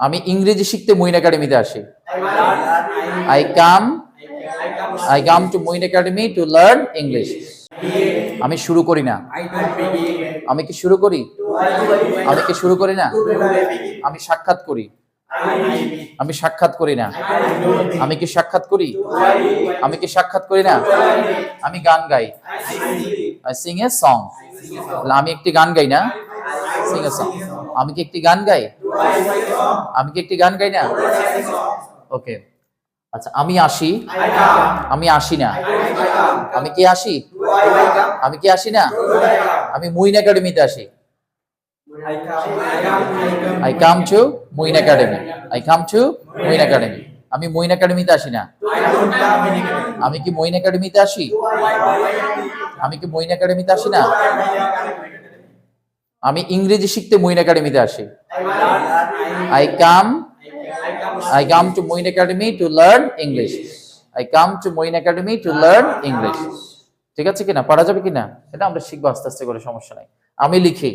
আমি ইংরেজি শিখতে মুইন একাডেমিতে আসি। I come I come to Moin academy to learn English আমি শুরু করি না. আমি কি শুরু করি? আমি কি শুরু করি না? আমি সাক্ষাৎ করি। আমি সাক্ষাৎ করি না. আমি কি সাক্ষাৎ করি? আমি কি সাক্ষাৎ করি না? আমি গান গাই। আই সিং এ সং আমি একটি গান গাই না? সিং এ সং আমি কি একটি গান গাই. আমি কি একটি গান গাই না. ওকে আচ্ছা আমি আসি আমি আসি না আমি কি আসি? আমি কি আসি না? আমি মুইন একাডেমিতে আসি. I come to Moin academy I come to Moin academy আমি মুইন একাডেমিতে আসি না. আমি কি মুইন একাডেমিতে আসি? আমি কি মুইন একাডেমিতে আসি না? আমি ইংরেজি শিখতে মুইন একাডেমিতে আসি I come. I come I come. to Moin Academy to learn English. I come to Moin Academy to learn English. Learn English ঠিক আছে কিনা পড়া যাবে কিনা এটা আমরা শিখব আস্তে আস্তে করে সমস্যা নাই আমি লিখি.